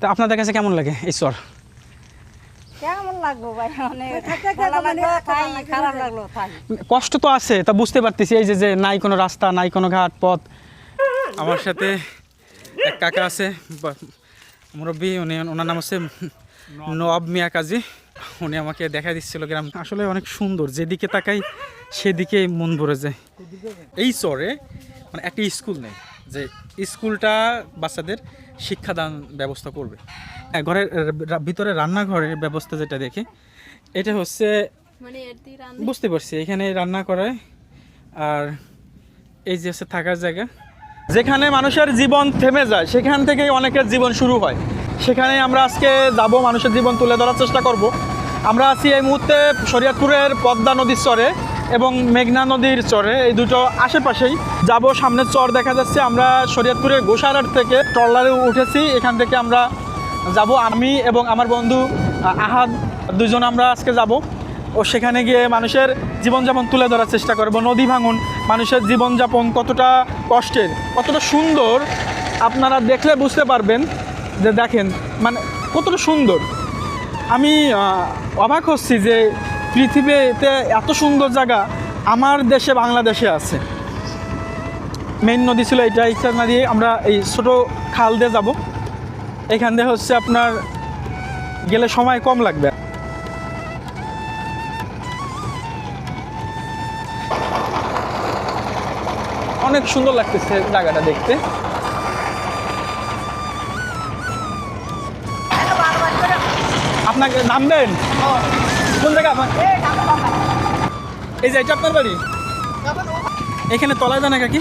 তা আপনাদের কাছে কেমন লাগে এই চর? কেমন লাগল ভাই অনেক খারাপ লাগল কষ্ট তো আছে তা বুঝতে পারতেছি এই যে যে নাই কোনো রাস্তা নাই কোনো ঘাট পথ। আমার সাথে এক কাকা আছে মুরব্বী উনি ওনার নাম হচ্ছে নবাব মিয়া কাজী। উনি আমাকে দেখা দিচ্ছিল গ্রাম। আসলে অনেক সুন্দর যেদিকে তাকাই সেদিকে মন ভরে যায়। এই চরে মানে একটা স্কুল নেই যে স্কুলটা বাচ্চাদের শিক্ষাদান ব্যবস্থা করবে। হ্যাঁ, ঘরের ভিতরে রান্নাঘরের ব্যবস্থা যেটা দেখি এটা হচ্ছে মানে বুঝতে পারছি এখানে রান্না করায় আর এই যে হচ্ছে থাকার জায়গা। যেখানে মানুষের জীবন থেমে যায় সেখান থেকেই অনেকের জীবন শুরু হয়। সেখানে আমরা আজকে যাব মানুষের জীবন তুলে ধরার চেষ্টা করব। আমরা আছি এই মুহূর্তে শরীয়তপুরের পদ্মা নদীর চরে। এবং মেঘনা নদীর চরে এই দুটো আশেপাশেই যাব। সামনের চর দেখা যাচ্ছে আমরা শরীয়তপুরের গোসারহাট থেকে ট্রলারে উঠেছি। এখান থেকে আমরা যাব। আমি এবং আমার বন্ধু আহ, আহাদ দুজন আমরা আজকে যাব। ও সেখানে গিয়ে মানুষের জীবনযাপন তুলে ধরার চেষ্টা করব। নদী ভাঙন মানুষের জীবনযাপন কতটা কষ্টের কতটা সুন্দর আপনারা দেখলে বুঝতে পারবেন যে দেখেন মানে কতটা সুন্দর। আমি অবাক হচ্ছি যে পৃথিবীতে এত সুন্দর জায়গা আমার দেশে বাংলাদেশে আছে। মেইন নদী ছিল এটা ইচ্ছা না দিয়ে আমরা এই ছোট খাল দিয়ে যাব। এখান দিয়ে হচ্ছে আপনার গেলে সময় কম লাগবে। অনেক সুন্দর লাগতেছে জায়গাটা দেখতে। আপনাকে নামবেন কোন জায়গা? আপনার এই যে আপনার বাড়ি? এখানে তলায় জানা কাকি?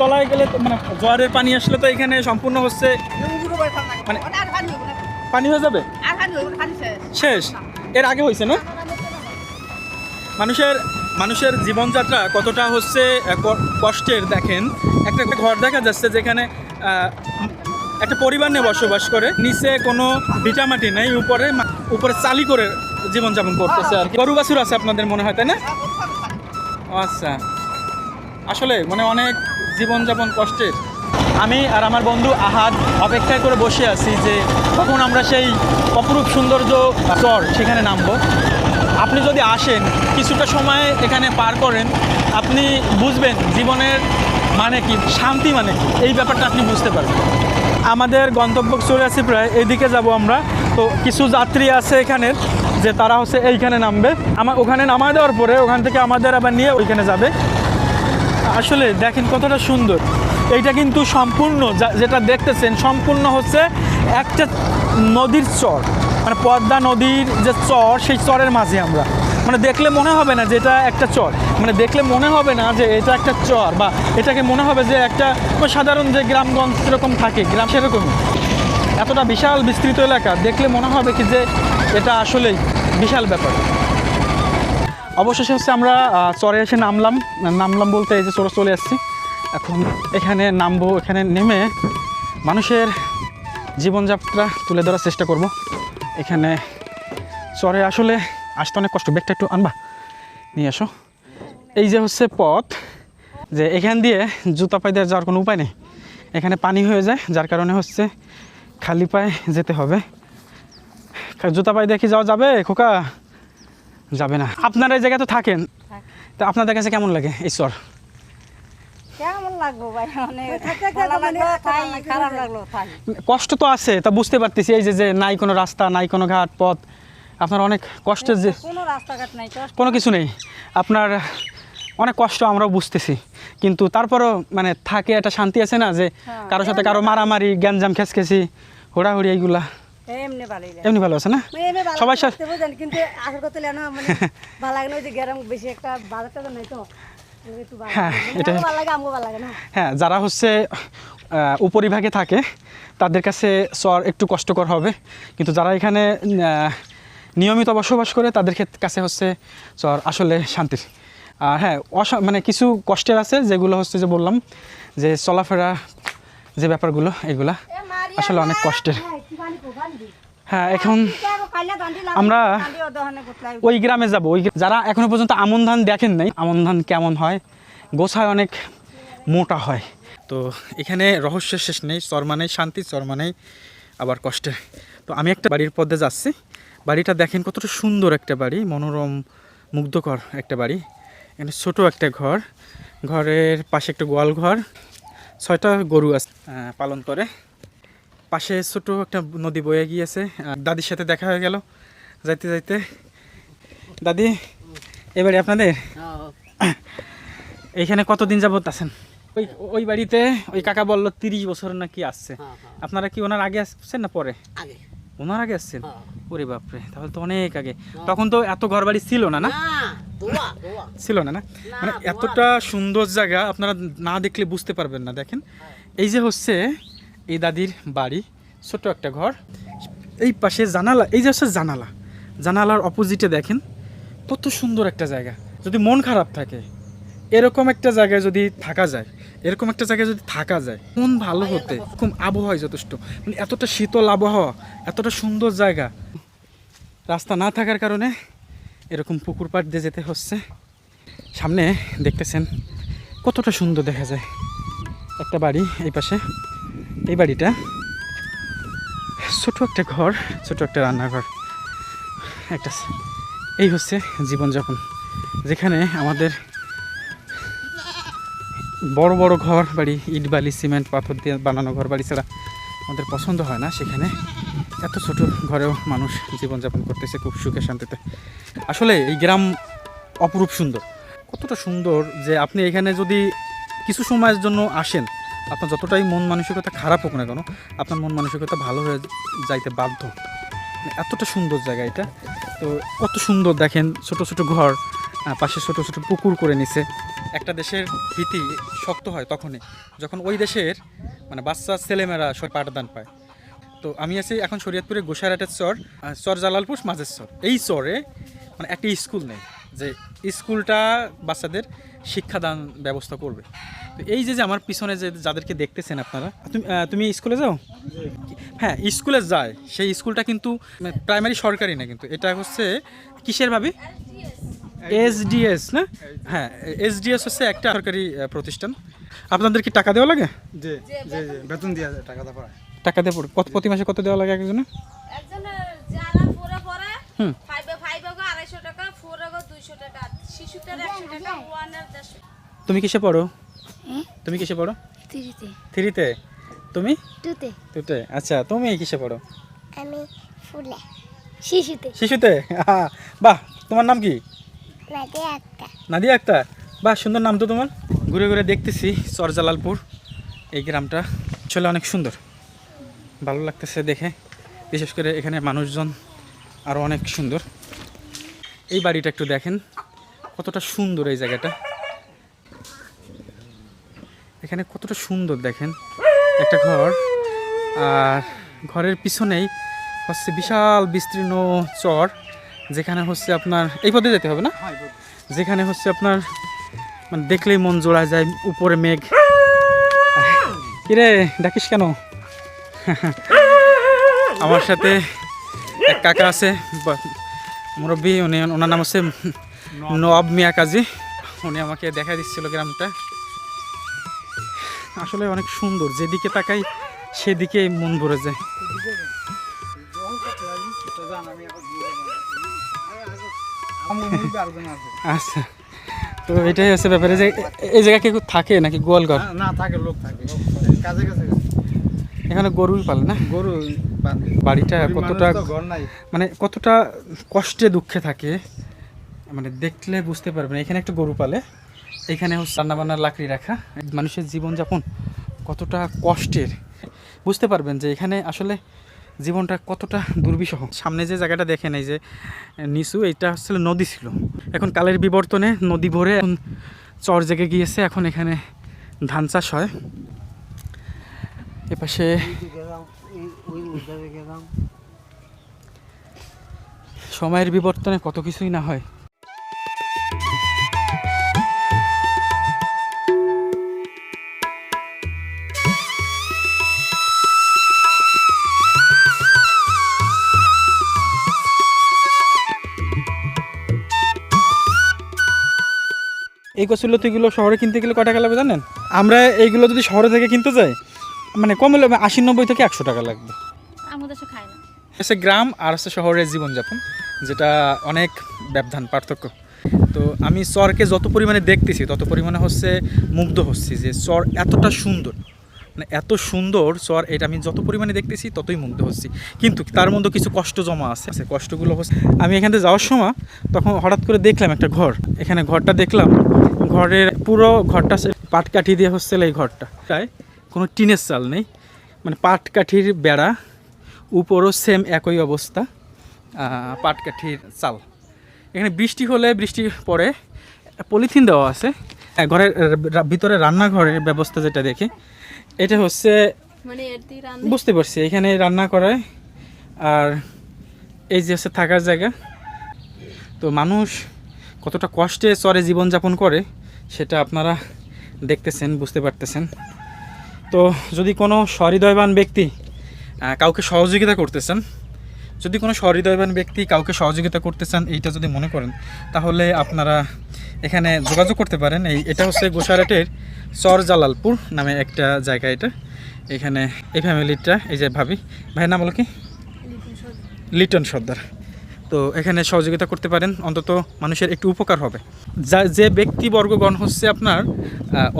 তলায় গেলে মানে জোয়ারের পানি আসলে তো এখানে সম্পূর্ণ হচ্ছে মানে পানি হয়ে যাবে? শেষ। এর আগে হয়েছে না? মানুষের মানুষের জীবনযাত্রা কতটা হচ্ছে কষ্টের দেখেন। একটা ঘর দেখা যাচ্ছে যেখানে একটা পরিবার নিয়ে বসবাস করে। নিচে কোনো ভিটামাটি নেই, উপরে উপরে চালি করে জীবনযাপন করতেছে আর গরু বাছুর আছে আপনাদের মনে হয়, তাই না? আচ্ছা। আসলে মানে অনেক জীবনযাপন কষ্টের। আমি আর আমার বন্ধু আহাদ অপেক্ষায় করে বসে আছি যে কখন আমরা সেই অপরূপ সৌন্দর্য চর সেখানে নামবো। আপনি যদি আসেন, কিছুটা সময় এখানে পার করেন, আপনি বুঝবেন জীবনের মানে কি? শান্তি মানে কি? এই ব্যাপারটা আপনি বুঝতে পারবেন। আমাদের গন্তব্য চলে আসি প্রায় এইদিকে যাব আমরা। তো কিছু যাত্রী আছে এখানের যে তারা হচ্ছে এইখানে নামবে। আমার ওখানে নামায় দেওয়ার পরে ওখান থেকে আমাদের আবার নিয়ে ওইখানে যাবে। আসলে দেখেন কতটা সুন্দর। এইটা কিন্তু সম্পূর্ণ যেটা দেখতেছেন, সম্পূর্ণ হচ্ছে একটা নদীর চর। মানে পদ্মা নদীর যে চর, সেই চরের মাঝে আমরা। মানে দেখলে মনে হবে না যে এটা একটা চর। মানে দেখলে মনে হবে না যে এটা একটা চর বা এটাকে মনে হবে যে একটা সাধারণ যে গ্রামগঞ্জ সেরকম থাকে, গ্রাম সেরকমই। এতটা বিশাল বিস্তৃত এলাকা, দেখলে মনে হবে কি যে এটা আসলেই বিশাল ব্যাপার। অবশেষে হচ্ছে আমরা চরে এসে নামলাম। নামলাম বলতে এই যে চরে চলে আসছি। এখন এখানে নামবো, এখানে নেমে মানুষের জীবনযাত্রা তুলে ধরার চেষ্টা করব। এখানে চরে আসলে আসতে অনেক কষ্ট ব্যাগটা একটু আনবা। নিয়ে আসো। এই যে হচ্ছে পথ যে এখান দিয়ে জুতা পায়ে যাওয়ার কোনো উপায় নেই। এখানে পানি হয়ে যায় যার কারণে হচ্ছে খালি পায়ে যেতে হবে। জুতা পায়ে দিয়ে কি যাওয়া যাবে খোকা? যাবে না। আপনারা এই জায়গায় তো থাকেন তা আপনাদের কাছে কেমন লাগে এই চর? ভালো মানে লাগল একটা তাই ভালো লাগে খারাপ না। লাগল তাই কষ্ট তো আছে তা বুঝতে পারতেছি এই যে যে নাই কোনো রাস্তা নাই কোনো ঘাট পথ। আপনার অনেক কষ্টের যে কোনো রাস্তাঘাট নাই কোনো কিছু নেই। আপনার অনেক কষ্ট আমরাও বুঝতেছি। কিন্তু তারপরও মানে থাকে একটা শান্তি আছে না যে কারও সাথে কারও মারামারি গ্যাঞ্জাম খেসখেসি হোড়াহুড়ি এইগুলা। এমনি ভালো আছে না? সবাই সাথে কিন্তু আসল কথা মানে ভালো লাগে না, যে গ্রাম বেশি একটা বাজার টাজার নাই তো, ওই একটু ভালো হ্যাঁ। হ্যাঁ যারা হচ্ছে উপরিভাগে থাকে তাদের কাছে চর একটু কষ্টকর হবে। কিন্তু যারা এখানে নিয়মিত বসবাস করে তাদের কাছে হচ্ছে চর আসলে শান্তির। আর হ্যাঁ অসা মানে কিছু কষ্টের আছে যেগুলো হচ্ছে যে বললাম যে চলাফেরা যে ব্যাপারগুলো এগুলা আসলে অনেক কষ্টের। হ্যাঁ এখন আমরা ওই গ্রামে যাব ওই যারা এখনও পর্যন্ত আমন ধান দেখেন নাই আমন ধান কেমন হয় গোছায় অনেক মোটা হয়। তো এখানে রহস্যের শেষ নেই চর মানেই শান্তি চর মানেই আবার কষ্টে তো আমি একটা বাড়ির পথে যাচ্ছি বাড়িটা দেখেন কতটা সুন্দর একটা বাড়ি মনোরম মুগ্ধকর একটা বাড়ি। এখানে ছোট একটা ঘর ঘরের পাশে একটা গোয়াল ঘর ছয়টা গরু আছে পালন করে। পাশে ছোট একটা নদী বয়ে গিয়েছে দাদির সাথে দেখা হয়ে গেল। যাইতে যাইতে দাদি এবারে আপনাদের? এইখানে কতদিন যাবত আছেন? ওই ওই বাড়িতে ওই কাকা বলল তিরিশ বছর নাকি আসছে। আপনারা কি ওনার আগে আসছেন না পরে? আগে। ওনার আগে আসছেন? ওরে বাপরে তাহলে তো অনেক আগে। তখন তো এত ঘর বাড়ি ছিল না না? ছিল না না? মানে এতটা সুন্দর জায়গা আপনারা না দেখলে বুঝতে পারবেন না দেখেন। এই যে হচ্ছে এই দাদির বাড়ি ছোট একটা ঘর। এই পাশে জানালা এই যে হচ্ছে জানালা। জানালার অপোজিটে দেখেন কত সুন্দর একটা জায়গা। যদি মন খারাপ থাকে এরকম একটা জায়গায় যদি থাকা যায় এরকম একটা জায়গায় যদি থাকা যায়, মন ভালো হতে এরকম আবহাওয়ায় যথেষ্ট। মানে এতটা শীতল আবহাওয়া, এতটা সুন্দর জায়গা, রাস্তা না থাকার কারণে এরকম পুকুর পাড় দিয়ে যেতে হচ্ছে। সামনে দেখতেছেন কতটা সুন্দর দেখা যায়। একটা বাড়ি এই পাশে। এই বাড়িটা ছোট একটা ঘর, ছোট একটা রান্নাঘর। একটা এই হচ্ছে জীবনযাপন। যেখানে আমাদের বড় বড় ঘর বাড়ি, ইট বালি, সিমেন্ট, পাথর দিয়ে বানানো ঘর বাড়ি ছাড়া আমাদের পছন্দ হয় না সেখানে। এত ছোট ঘরেও মানুষ জীবনযাপন করতেছে খুব সুখে শান্তিতে। আসলে এই গ্রাম অপরূপ সুন্দর। কতটা সুন্দর যে আপনি এখানে যদি কিছু সময়ের জন্য আসেন, আপনার যতটাই মন মানসিকতা খারাপ হোক না কেন, আপনার মন মানসিকতা ভালো হয়ে যাইতে বাধ্য। এতটা সুন্দর জায়গা এটা। তো কত সুন্দর দেখেন, ছোট ছোট ঘর পাশে ছোট ছোট পুকুর করে নিছে। একটা দেশের ভীতি শক্ত হয় তখনই, যখন ওই দেশের মানে বাচ্চা ছেলেমেয়েরা সব পাঠদান পায়। তো আমি আছি এখন শরীয়তপুরে গোসাইরাটের চর চর জালালপুর মাঝের চর। এই চরে মানে একটা স্কুল নেই যে স্কুলটা বাচ্চাদের শিক্ষাদান ব্যবস্থা করবে। তো এই যে যে আমার পিছনে যে যাদেরকে দেখতেছেন আপনারা তুমি তুমি স্কুলে যাও? হ্যাঁ স্কুলে যায়, সেই স্কুলটা কিন্তু প্রাইমারি সরকারি না কিন্তু, এটা হচ্ছে কিসের ভাবে? এসডিএস না? হ্যাঁ এসডিএস হচ্ছে একটা সরকারি প্রতিষ্ঠান। আপনাদের কি টাকা দেওয়া লাগে? জি জি জি বেতন দিয়া যায় টাকা দাও টাকা দিয়ে পড়ে- কত প্রতি মাসে কত দেওয়া লাগে একজনে? যারা হুম। ফাইভে ফাইভে টাকা ফোরে টাকা। টাকা ওয়ানের তুমি কিসে পড়ো? তুমি কিসে পড়ো? থ্রিতে। তুমি? টুতে। টুতে। আচ্ছা তুমি কিসে পড়ো? আমি ফুলে। শিশুতে। শিশুতে? বাহ তোমার নাম কি? নাদিয়া আক্তার বাহ, সুন্দর নাম তো তোমার। ঘুরে ঘুরে দেখতেছি চরজালালপুর। এই গ্রামটা আসলে অনেক সুন্দর। ভালো লাগতেছে দেখে। বিশেষ করে এখানে মানুষজন আরও অনেক সুন্দর। এই বাড়িটা একটু দেখেন, কতটা সুন্দর এই জায়গাটা। এখানে কতটা সুন্দর দেখেন। একটা ঘর, আর ঘরের পিছনেই হচ্ছে বিশাল বিস্তীর্ণ চর। যেখানে হচ্ছে আপনার এই পথে যেতে হবে না? যেখানে হচ্ছে আপনার মানে দেখলেই মন জোড়া যায় উপরে মেঘ। কিরে ডাকিস কেন? আমার সাথে এক কাকা আছে মুরব্বী উনি ওনার নাম হচ্ছে নবাব মিয়া কাজী। উনি আমাকে দেখা দিচ্ছিল গ্রামটা। আসলে অনেক সুন্দর যেদিকে তাকাই সেদিকে মন ভরে যায়। আচ্ছা। তো এটাই হচ্ছে ব্যাপারে যে এই জায়গায় কেউ থাকে নাকি গোয়ালঘর? না থাকে লোক থাকে কাজে কাছে এখানে গরুই পালে না? গরু বাড়িটা কতটা মানে কতটা কষ্টে দুঃখে থাকে মানে দেখলে বুঝতে পারবেন। এখানে একটা গরু পালে এখানে হচ্ছে রান্নাবান্নার লাকড়ি রাখা। মানুষের জীবনযাপন কতটা কষ্টের। বুঝতে পারবেন যে এখানে আসলে জীবনটা কতটা দুর্বিষহ। সামনে যে জায়গাটা দেখে নেই যে, নিচু এটা আসলে নদী ছিল। এখন কালের বিবর্তনে নদী ভরে এখন চর জেগে গিয়েছে, এখন এখানে ধান চাষ হয়। এপাশে সময়ের বিবর্তনে কত কিছুই না হয়। এই কচুলতিগুলো শহরে কিনতে গেলে কয় টাকা লাগবে জানেন? আমরা এইগুলো যদি শহরে থেকে কিনতে যাই মানে কম হলে আশি নব্বই থেকে একশো টাকা লাগবে। আমাদের খায় না। হচ্ছে গ্রাম আর হচ্ছে শহরের জীবনযাপন যেটা অনেক ব্যবধান পার্থক্য। তো আমি চরকে যত পরিমাণে দেখতেছি তত পরিমাণে হচ্ছে মুগ্ধ হচ্ছি যে চর এতটা সুন্দর। মানে এত সুন্দর চর এটা আমি যত পরিমাণে দেখতেছি ততই মুগ্ধ হচ্ছি। কিন্তু তার মধ্যে কিছু কষ্ট জমা আছে। সে কষ্টগুলো হচ্ছে আমি এখান যাওয়ার সময় তখন হঠাৎ করে দেখলাম একটা ঘর। এখানে ঘরটা দেখলাম ঘরের পুরো ঘরটা সে পাটকাঠি দিয়ে হচ্ছিল এই ঘরটা। তাই কোনো টিনের চাল নেই মানে পাট কাঠির বেড়া উপরও সেম একই অবস্থা আহ, পাটকাঠির চাল। এখানে বৃষ্টি হলে বৃষ্টি পরে পলিথিন দেওয়া আছে। ঘরের ভিতরে রান্নাঘরের ব্যবস্থা যেটা দেখি এটা হচ্ছে মানে বুঝতে পারছি এখানে রান্না করায়। আর এই যে হচ্ছে থাকার জায়গা। তো মানুষ কতটা কষ্টে চরে জীবনযাপন করে সেটা আপনারা দেখতেছেন বুঝতে পারতেছেন। তো যদি কোনো সহৃদয়বান ব্যক্তি কাউকে সহযোগিতা করতেছেন যদি কোনো সহৃদয়বান ব্যক্তি কাউকে সহযোগিতা করতে চান এইটা যদি মনে করেন তাহলে আপনারা এখানে যোগাযোগ করতে পারেন। এই এটা হচ্ছে গোসারাটের চর জালালপুর নামে একটা জায়গা এটা। এখানে এই ফ্যামিলিটা এই যে ভাবি। ভাইয়ের নাম হলো কি? লিটন সর্দার। তো এখানে সহযোগিতা করতে পারেন, অন্তত মানুষের একটু উপকার হবে। যা, যে ব্যক্তিবর্গগণ হচ্ছে আপনার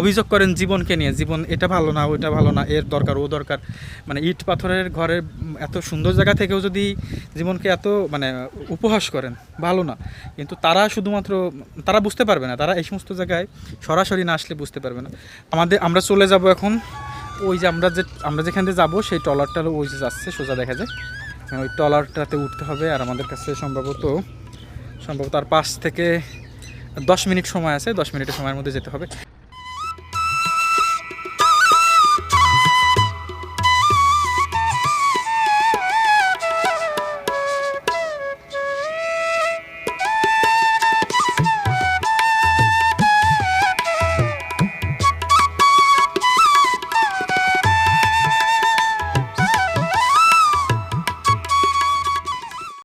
অভিযোগ করেন জীবনকে নিয়ে, জীবন এটা ভালো না, ওইটা ভালো না, এর দরকার, ও দরকার। মানে ইট পাথরের ঘরের এত সুন্দর জায়গা থেকেও যদি জীবনকে এত মানে উপহাস করেন, ভালো না। কিন্তু তারা শুধুমাত্র, তারা বুঝতে পারবে না, তারা এই সমস্ত জায়গায় সরাসরি না আসলে বুঝতে পারবে না। আমাদের, আমরা চলে যাব এখন, ওই যে আমরা যে, আমরা যেখান যাব, সেই ট্রলারটা ওই যে যাচ্ছে, সোজা দেখা যায় ওই ট্রলারটাতে উঠতে হবে আর আমাদের কাছে সম্ভবত সম্ভবত আর পাঁচ থেকে দশ মিনিট সময় আছে, দশ মিনিটের সময়ের মধ্যে যেতে হবে।